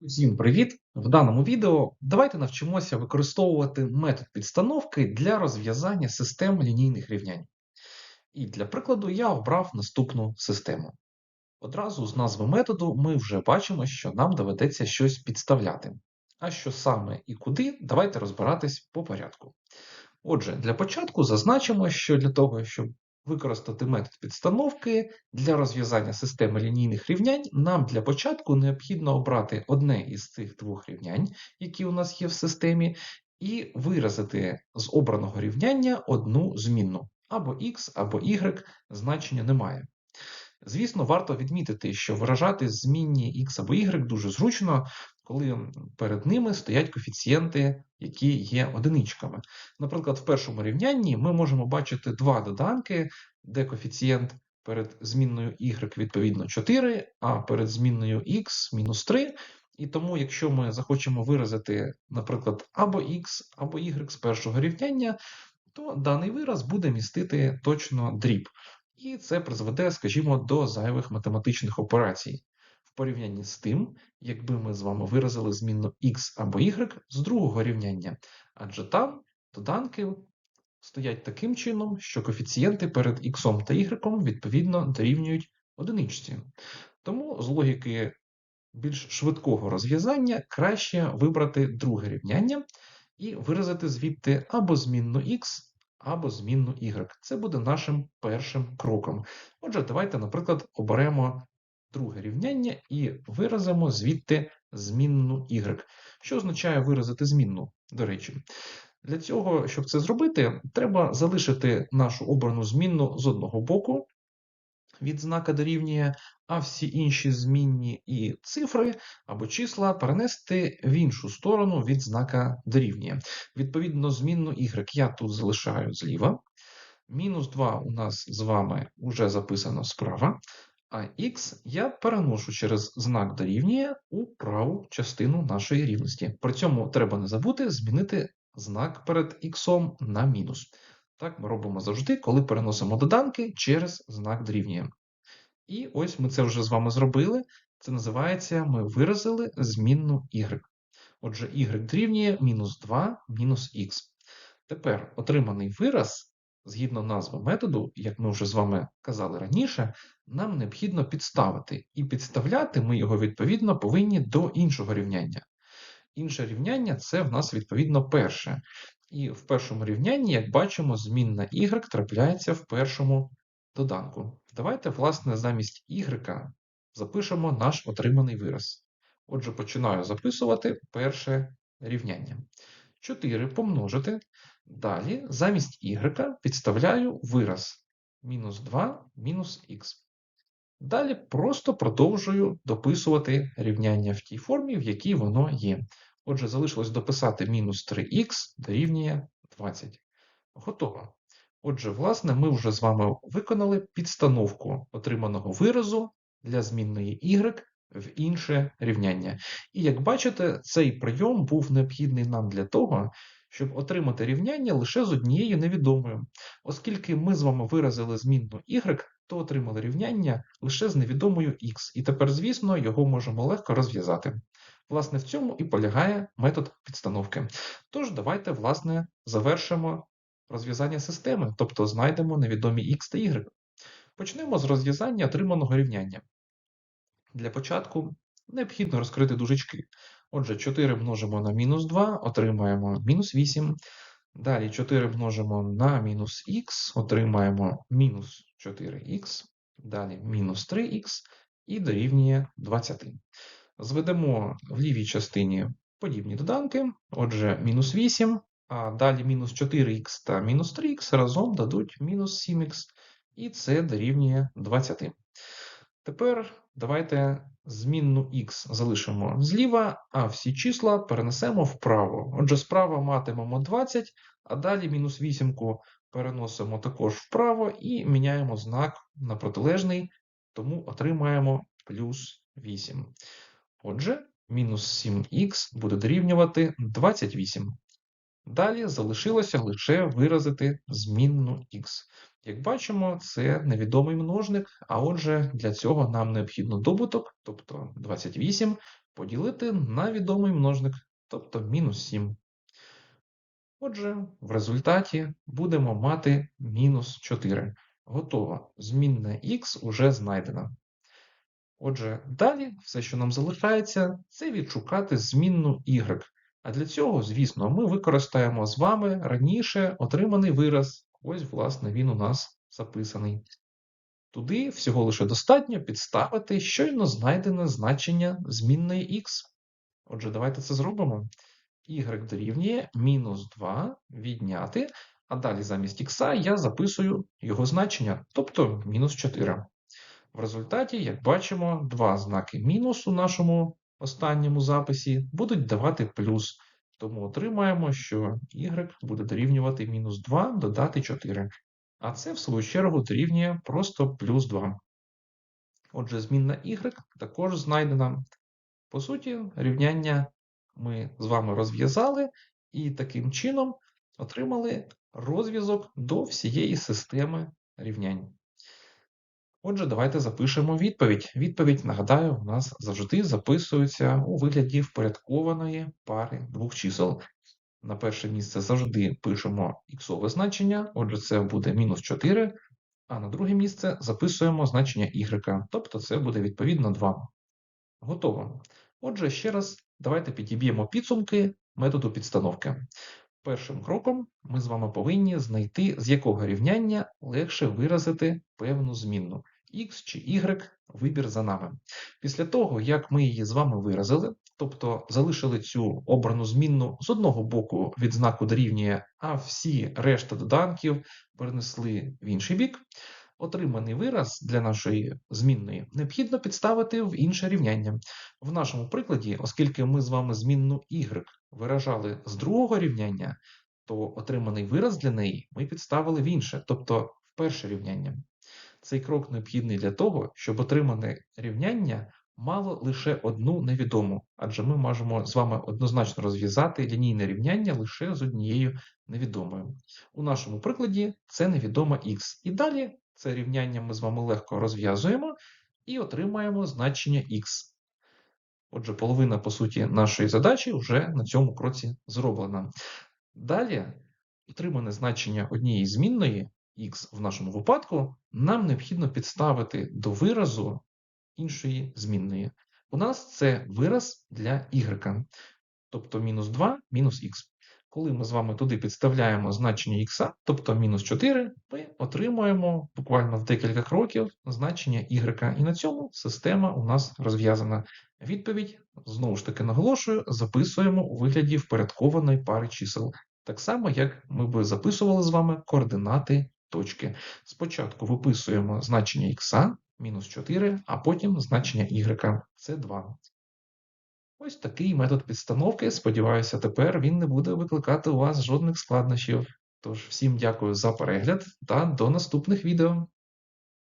Всім привіт! В даному відео давайте навчимося використовувати метод підстановки для розв'язання систем лінійних рівнянь. І для прикладу я обрав наступну систему. Одразу з назви методу ми вже бачимо, що нам доведеться щось підставляти. А що саме і куди, давайте розбиратись по порядку. Отже, для початку зазначимо, що для того, щоб використати метод підстановки для розв'язання системи лінійних рівнянь, нам для початку необхідно обрати одне із цих двох рівнянь, які у нас є в системі, і виразити з обраного рівняння одну змінну. Або x, або y значення немає. Звісно, варто відмітити, що виражати змінні x або y дуже зручно, коли перед ними стоять коефіцієнти, які є одиничками. Наприклад, в першому рівнянні ми можемо бачити два доданки, де коефіцієнт перед змінною y відповідно 4, а перед змінною x мінус 3. І тому, якщо ми захочемо виразити, наприклад, або x, або y з першого рівняння, то даний вираз буде містити точно дріб. І це призведе, скажімо, до зайвих математичних операцій порівнянні з тим, якби ми з вами виразили змінну x або y з другого рівняння, адже там доданки стоять таким чином, що коефіцієнти перед x та y відповідно дорівнюють одиничці. Тому з логіки більш швидкого розв'язання краще вибрати друге рівняння і виразити звідти або змінну x, або змінну y. Це буде нашим першим кроком. Отже, давайте, наприклад, оберемо друге рівняння і виразимо звідти змінну y. Що означає виразити змінну, до речі? Для цього, щоб це зробити, треба залишити нашу обрану змінну з одного боку від знака дорівнює, а всі інші змінні і цифри або числа перенести в іншу сторону від знака дорівнює. Відповідно, змінну y я тут залишаю зліва. Мінус 2 у нас з вами вже записано справа, а x я переношу через знак дорівнює у праву частину нашої рівності. При цьому треба не забути змінити знак перед x на мінус. Так ми робимо завжди, коли переносимо доданки через знак дорівнює. І ось ми це вже з вами зробили. Це називається ми виразили змінну y. Отже, y дорівнює мінус 2 мінус х. Тепер отриманий вираз, згідно назви методу, як ми вже з вами казали раніше, нам необхідно підставити. І підставляти ми його відповідно повинні до іншого рівняння. Інше рівняння це в нас відповідно перше. І в першому рівнянні, як бачимо, змінна y трапляється в першому доданку. Давайте, власне, замість y запишемо наш отриманий вираз. Отже, починаю записувати перше рівняння. 4 помножити. Далі замість y підставляю вираз мінус 2 мінус х. Далі просто продовжую дописувати рівняння в тій формі, в якій воно є. Отже, залишилось дописати мінус 3х дорівнює 20. Готово. Отже, власне, ми вже з вами виконали підстановку отриманого виразу для змінної y в інше рівняння. І як бачите, цей прийом був необхідний нам для того, щоб отримати рівняння лише з однією невідомою. Оскільки ми з вами виразили змінну y, то отримали рівняння лише з невідомою x. І тепер, звісно, його можемо легко розв'язати. Власне, в цьому і полягає метод підстановки. Тож, давайте, власне, завершимо розв'язання системи, тобто знайдемо невідомі x та y. Почнемо з розв'язання отриманого рівняння. Для початку необхідно розкрити дужечки. Отже, 4 множимо на мінус 2, отримаємо мінус 8. Далі 4 множимо на мінус х, отримаємо мінус 4х, далі мінус 3х і дорівнює 20. Зведемо в лівій частині подібні доданки. Отже, мінус 8, а далі мінус 4х та мінус 3х разом дадуть мінус 7х, і це дорівнює 20. Тепер давайте змінну х залишимо зліва, а всі числа перенесемо вправо. Отже, справа матимемо 20, а далі мінус 8 переносимо також вправо і міняємо знак на протилежний, тому отримаємо плюс 8. Отже, мінус 7х буде дорівнювати 28. Далі залишилося лише виразити змінну х. Як бачимо, це невідомий множник, а отже, для цього нам необхідно добуток, тобто 28 поділити на відомий множник, тобто мінус 7. Отже, в результаті будемо мати мінус 4. Готово. Змінна х уже знайдена. Отже, далі все, що нам залишається, це відшукати змінну y. А для цього, звісно, ми використаємо з вами раніше отриманий вираз. Ось, власне, він у нас записаний. Туди всього лише достатньо підставити щойно знайдене значення змінної х. Отже, давайте це зробимо. y дорівнює мінус 2 відняти, а далі замість х я записую його значення, тобто мінус 4. В результаті, як бачимо, два знаки мінус у нашому останньому записі будуть давати плюс. Тому отримаємо, що y буде дорівнювати мінус 2 додати 4. А це, в свою чергу, дорівнює просто плюс 2. Отже, змінна y також знайдена. По суті, рівняння ми з вами розв'язали і таким чином отримали розв'язок до всієї системи рівнянь. Отже, давайте запишемо відповідь. Відповідь, нагадаю, у нас завжди записується у вигляді впорядкованої пари двох чисел. На перше місце завжди пишемо іксове значення, отже, це буде мінус 4, а на друге місце записуємо значення y, тобто це буде відповідно 2. Готово. Отже, ще раз давайте підіб'ємо підсумки методу підстановки. Першим кроком ми з вами повинні знайти, з якого рівняння легше виразити певну змінну x чи y вибір за нами. Після того, як ми її з вами виразили, тобто залишили цю обрану змінну з одного боку від знаку дорівнює, а всі решта доданків перенесли в інший бік, отриманий вираз для нашої змінної необхідно підставити в інше рівняння. В нашому прикладі, оскільки ми з вами змінну y виражали з другого рівняння, то отриманий вираз для неї ми підставили в інше, тобто в перше рівняння. Цей крок необхідний для того, щоб отримане рівняння мало лише одну невідому, адже ми можемо з вами однозначно розв'язати лінійне рівняння лише з однією невідомою. У нашому прикладі це невідома х. І далі це рівняння ми з вами легко розв'язуємо і отримаємо значення х. Отже, половина, по суті, нашої задачі вже на цьому кроці зроблена. Далі отримане значення однієї змінної х в нашому випадку, нам необхідно підставити до виразу іншої змінної. У нас це вираз для y, тобто мінус 2 мінус х. Коли ми з вами туди підставляємо значення х, тобто мінус 4, ми отримуємо буквально в декілька кроків значення y. І на цьому система у нас розв'язана. Відповідь, знову ж таки наголошую, записуємо у вигляді впорядкованої пари чисел. Так само, як ми би записували з вами координати точки. Спочатку виписуємо значення х мінус 4, а потім значення y це 2. Ось такий метод підстановки. Сподіваюся, тепер він не буде викликати у вас жодних складнощів. Тож, всім дякую за перегляд та до наступних відео.